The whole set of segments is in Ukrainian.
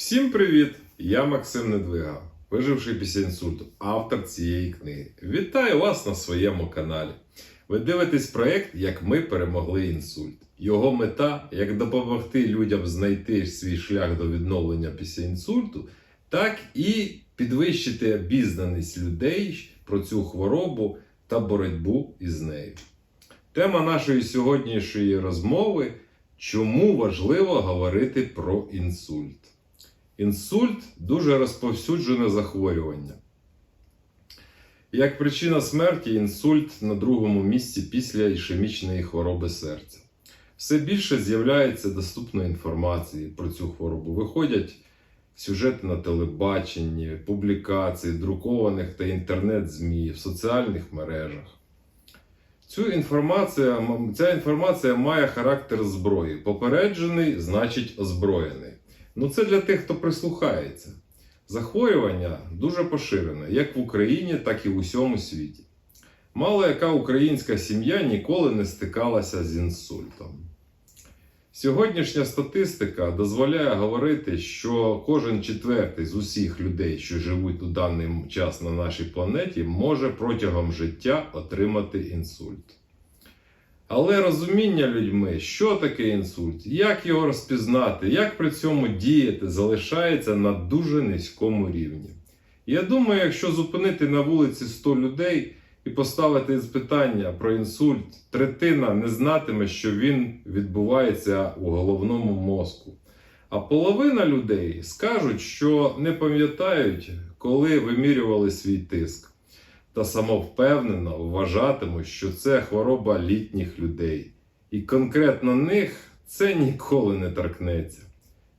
Всім привіт! Я Максим Недвига, виживший після інсульту, автор цієї книги. Вітаю вас на своєму каналі. Ви дивитесь проєкт Як ми перемогли інсульт. Його мета як допомогти людям знайти свій шлях до відновлення після інсульту, так і підвищити обізнаність людей про цю хворобу та боротьбу із нею. Тема нашої сьогоднішньої розмови чому важливо говорити про інсульт. Інсульт дуже розповсюджене захворювання. Як причина смерті, інсульт на другому місці після ішемічної хвороби серця. Все більше з'являється доступної інформації про цю хворобу. Виходять сюжети на телебаченні, публікації, друкованих та інтернет-ЗМІ, в соціальних мережах. Цю інформація, ця інформація має характер зброї. Попереджений значить озброєний. Ну це для тих, хто прислухається. Захворювання дуже поширене як в Україні, так і в усьому світі. Мало яка українська сім'я ніколи не стикалася з інсультом. Сьогоднішня статистика дозволяє говорити, що кожен четвертий з усіх людей, що живуть у даний час на нашій планеті, може протягом життя отримати інсульт. Але розуміння людьми, що таке інсульт, як його розпізнати, як при цьому діяти, залишається на дуже низькому рівні. Я думаю, якщо зупинити на вулиці 100 людей і поставити питання про інсульт, третина не знатиме, що він відбувається у головному мозку. А половина людей скажуть, що не пам'ятають, коли вимірювали свій тиск та самовпевнено вважатимуть, що це хвороба літніх людей, і конкретно них це ніколи не торкнеться.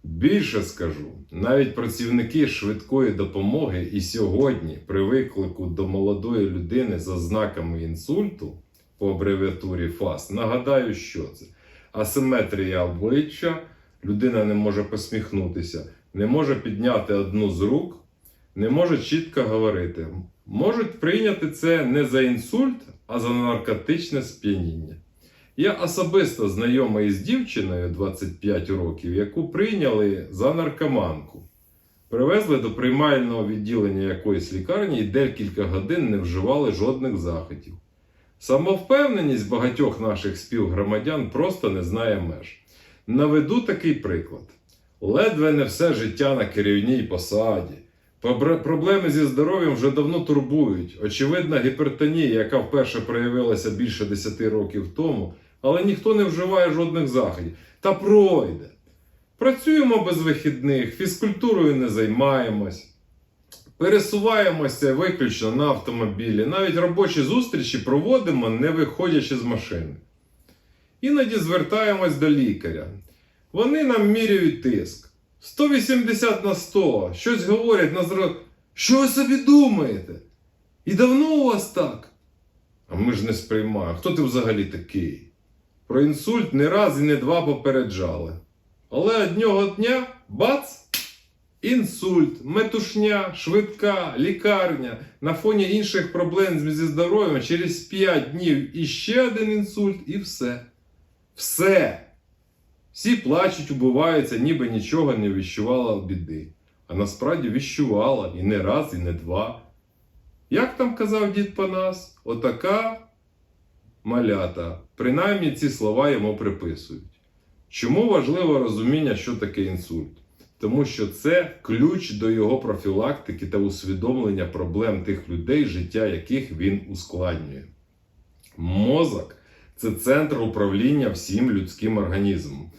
Більше скажу, навіть працівники швидкої допомоги і сьогодні, при виклику до молодої людини за знаками інсульту по абревіатурі ФАС, нагадаю, що це асиметрія обличчя, людина не може посміхнутися, не може підняти одну з рук, не може чітко говорити можуть прийняти це не за інсульт, а за наркотичне сп'яніння. Я особисто знайомий із дівчиною 25 років, яку прийняли за наркоманку. Привезли до приймального відділення якоїсь лікарні і декілька годин не вживали жодних заходів. Самовпевненість багатьох наших співгромадян просто не знає меж. Наведу такий приклад: ледве не все життя на керівній посаді. Проблеми зі здоров'ям вже давно турбують. Очевидна гіпертонія, яка вперше проявилася більше 10 років тому, але ніхто не вживає жодних заходів. Та пройде. Працюємо без вихідних, фізкультурою не займаємось, пересуваємося виключно на автомобілі, навіть робочі зустрічі проводимо, не виходячи з машини. Іноді звертаємось до лікаря. Вони нам міряють тиск. 180 на 100. Щось говорять на зразу. Що ви собі думаєте? І давно у вас так? А ми ж не сприймаємо. Хто ти взагалі такий? Про інсульт не раз і не два попереджали. Але одного дня бац! Інсульт, метушня, швидка, лікарня на фоні інших проблем зі здоров'ям через 5 днів іще один інсульт, і все. Все! Всі плачуть, убиваються, ніби нічого не відчувала біди. А насправді відчувала і не раз, і не два. Як там казав дід Панас, отака малята. Принаймні ці слова йому приписують. Чому важливо розуміння, що таке інсульт? Тому що це ключ до його профілактики та усвідомлення проблем тих людей, життя яких він ускладнює. Мозок це центр управління всім людським організмом.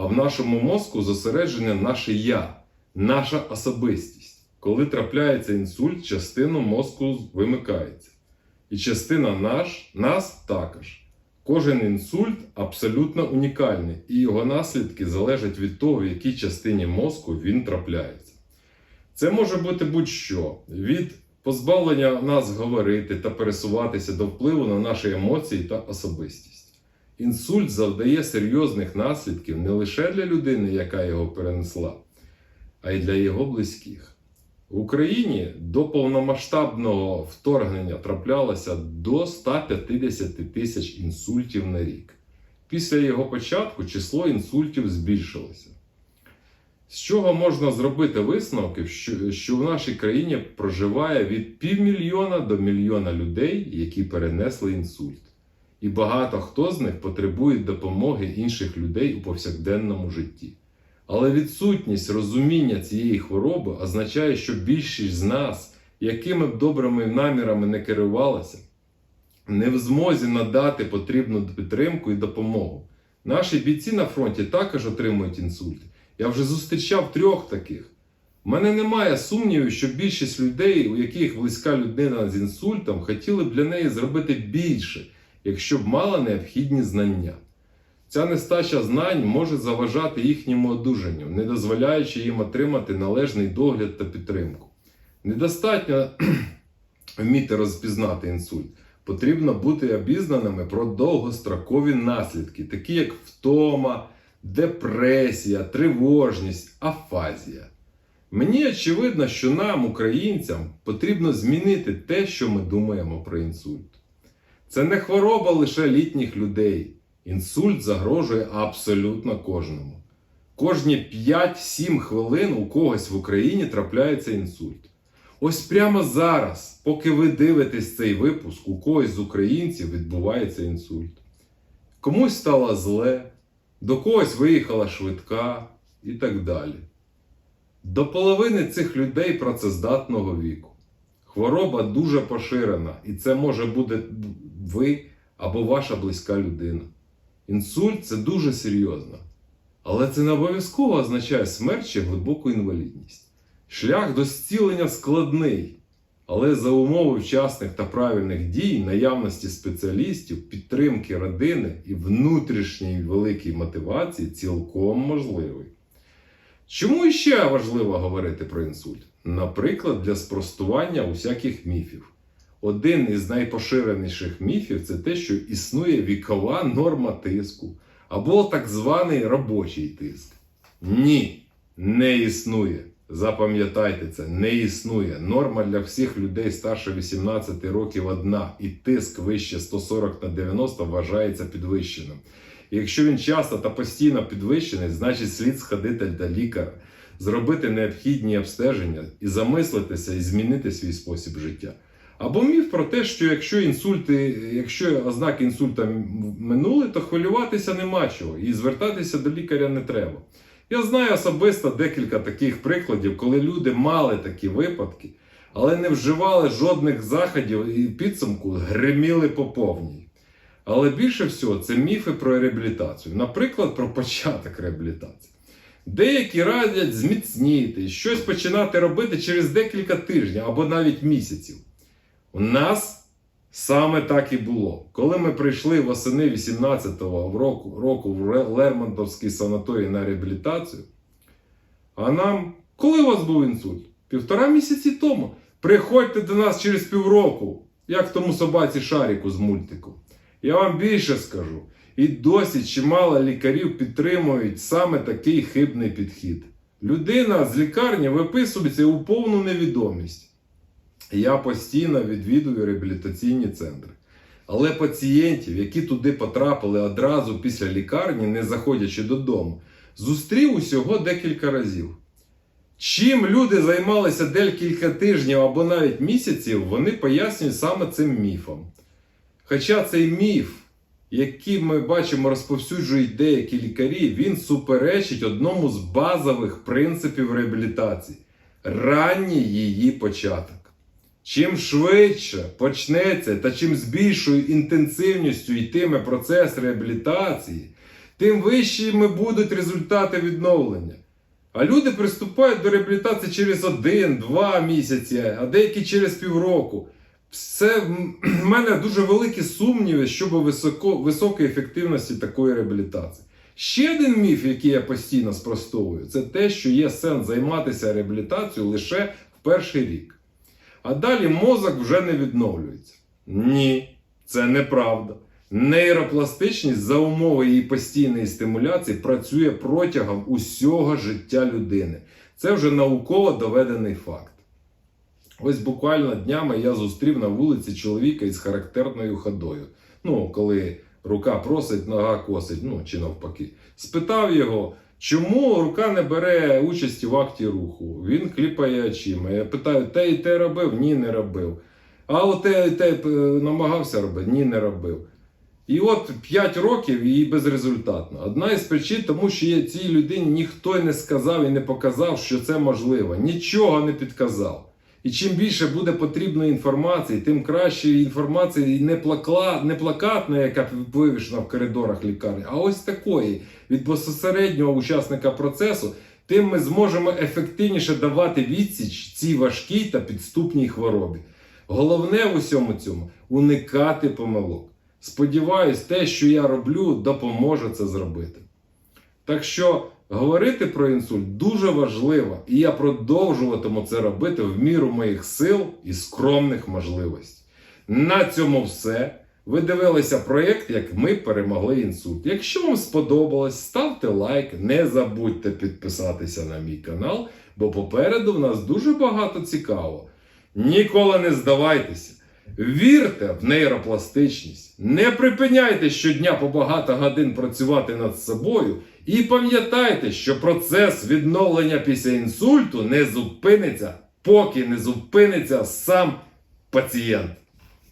А в нашому мозку зосереджене наше я, наша особистість. Коли трапляється інсульт, частина мозку вимикається. І частина наш, нас також. Кожен інсульт абсолютно унікальний, і його наслідки залежать від того, в якій частині мозку він трапляється. Це може бути будь-що: від позбавлення нас говорити та пересуватися до впливу на наші емоції та особистість. Інсульт завдає серйозних наслідків не лише для людини, яка його перенесла, а й для його близьких. В Україні до повномасштабного вторгнення траплялося до 150 тисяч інсультів на рік. Після його початку число інсультів збільшилося. З чого можна зробити висновки, що, в нашій країні проживає від півмільйона до мільйона людей, які перенесли інсульт. І багато хто з них потребує допомоги інших людей у повсякденному житті. Але відсутність розуміння цієї хвороби означає, що більшість з нас, якими б добрими намірами не керувалися, не в змозі надати потрібну підтримку і допомогу. Наші бійці на фронті також отримують інсульти. Я вже зустрічав трьох таких. У мене немає сумнівів, що більшість людей, у яких близька людина з інсультом, хотіли б для неї зробити більше, якщо б мала необхідні знання. Ця нестача знань може заважати їхньому одужанню, не дозволяючи їм отримати належний догляд та підтримку. Недостатньо вміти розпізнати інсульт. Потрібно бути обізнаними про довгострокові наслідки, такі як втома, депресія, тривожність, афазія. Мені очевидно, що нам, українцям, потрібно змінити те, що ми думаємо про інсульт. Це не хвороба лише літніх людей. Інсульт загрожує абсолютно кожному. Кожні 5-7 хвилин у когось в Україні трапляється інсульт. Ось прямо зараз, поки ви дивитесь цей випуск, у когось з українців відбувається інсульт. Комусь стало зле, до когось виїхала швидка і так далі. До половини цих людей працездатного віку. Хвороба дуже поширена, і це може бути ви або ваша близька людина. Інсульт це дуже серйозно. Але це не обов'язково означає смерть чи глибоку інвалідність. Шлях до зцілення складний, але за умови вчасних та правильних дій, наявності спеціалістів, підтримки родини і внутрішньої великої мотивації цілком можливий. Чому ще важливо говорити про інсульт? Наприклад, для спростування усяких міфів. Один із найпоширеніших міфів це те, що існує вікова норма тиску або так званий робочий тиск. Ні, не існує. Запам'ятайте це, не існує. Норма для всіх людей старше 18 років одна, і тиск вище 140 на 90 вважається підвищеним. Якщо він часто та постійно підвищений, значить слід сходити до лікаря, зробити необхідні обстеження і замислитися і змінити свій спосіб життя. Або міф про те, що якщо інсульти, якщо ознаки інсульта минули, то хвилюватися нема чого і звертатися до лікаря не треба. Я знаю особисто декілька таких прикладів, коли люди мали такі випадки, але не вживали жодних заходів і підсумку гриміли по повній. Але більше всього це міфи про реабілітацію, наприклад, про початок реабілітації. Деякі радять зміцніти, щось починати робити через декілька тижнів або навіть місяців. У нас саме так і було. Коли ми прийшли восени 18-го року, року в Лермонтовський санаторій на реабілітацію, а нам, коли у вас був інсульт? Півтора місяці тому. Приходьте до нас через півроку, як тому собаці Шаріку з мультику. Я вам більше скажу. І досі чимало лікарів підтримують саме такий хибний підхід. Людина з лікарні виписується у повну невідомість. Я постійно відвідую реабілітаційні центри. Але пацієнтів, які туди потрапили одразу після лікарні, не заходячи додому, зустрів усього декілька разів. Чим люди займалися декілька тижнів або навіть місяців, вони пояснюють саме цим міфом. Хоча цей міф, який ми бачимо, розповсюджують деякі лікарі, він суперечить одному з базових принципів реабілітації ранній її початок. Чим швидше почнеться та чим з більшою інтенсивністю йтиме процес реабілітації, тим вищими будуть результати відновлення. А люди приступають до реабілітації через один-два місяці, а деякі через півроку. Все в мене дуже великі сумніви щодо високо, високої ефективності такої реабілітації. Ще один міф, який я постійно спростовую, це те, що є сенс займатися реабілітацією лише в перший рік. А далі мозок вже не відновлюється. Ні, це неправда. Нейропластичність за умови її постійної стимуляції працює протягом усього життя людини. Це вже науково доведений факт. Ось буквально днями я зустрів на вулиці чоловіка із характерною ходою. Ну, коли рука просить, нога косить, ну чи навпаки. Спитав його, Чому рука не бере участі в акті руху? Він кліпає очима. Я питаю, те і те робив? Ні, не робив. А от те і те е, намагався робити? Ні, не робив. І от 5 років і безрезультатно. Одна із причин, тому що цій людині ніхто не сказав і не показав, що це можливо. Нічого не підказав. І чим більше буде потрібної інформації, тим краще інформації не, плакла, не плакатної, яка вивішена в коридорах лікарні, а ось такої від безпосереднього учасника процесу, тим ми зможемо ефективніше давати відсіч цій важкій та підступній хворобі. Головне в усьому цьому уникати помилок. Сподіваюсь, те, що я роблю, допоможе це зробити. Так що говорити про інсульт дуже важливо, і я продовжуватиму це робити в міру моїх сил і скромних можливостей. На цьому все. Ви дивилися проєкт, як ми перемогли інсульт. Якщо вам сподобалось, ставте лайк, не забудьте підписатися на мій канал, бо попереду в нас дуже багато цікавого. Ніколи не здавайтеся. Вірте в нейропластичність, не припиняйте щодня по багато годин працювати над собою і пам'ятайте, що процес відновлення після інсульту не зупиниться, поки не зупиниться сам пацієнт.